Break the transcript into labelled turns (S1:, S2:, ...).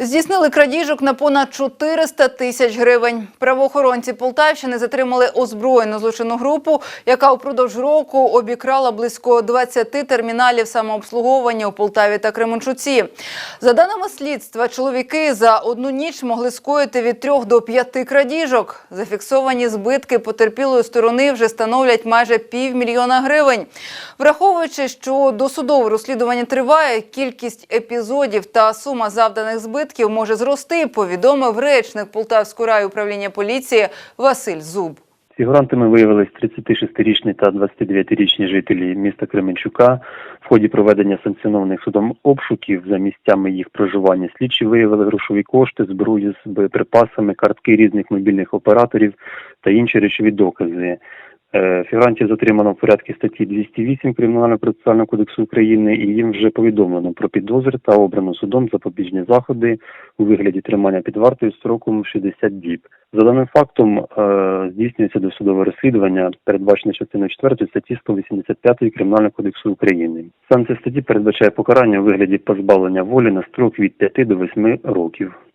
S1: Здійснили крадіжок на понад 400 тисяч гривень. Правоохоронці Полтавщини затримали озброєну злочинну групу, яка упродовж року обікрала близько 20 терміналів самообслуговування у Полтаві та Кременчуці. За даними слідства, чоловіки за одну ніч могли скоїти від 3 до 5 крадіжок. Зафіксовані збитки потерпілої сторони вже становлять майже півмільйона гривень. Враховуючи, що досудове розслідування триває, кількість епізодів та сума завданих збитків може зрости, повідомив речник Полтавського райуправління поліції Василь Зуб.
S2: Фігурантами виявились 36-річні та 29-річні жителі міста Кременчука. В ході проведення санкціонованих судом обшуків за місцями їх проживання слідчі виявили грошові кошти, зброю з боєприпасами, картки різних мобільних операторів та інші речові докази. Е, Фігурантів затримано в порядку статті 208 Кримінального процесуального кодексу України і їм вже повідомлено про підозри та обрано судом запобіжні заходи у вигляді тримання під вартою строком 60 діб. За даним фактом е, здійснюється досудове розслідування, передбачене частиною 4 статті 185 Кримінального кодексу України. Санкція статті передбачає покарання у вигляді позбавлення волі на строк від 5 до 8 років.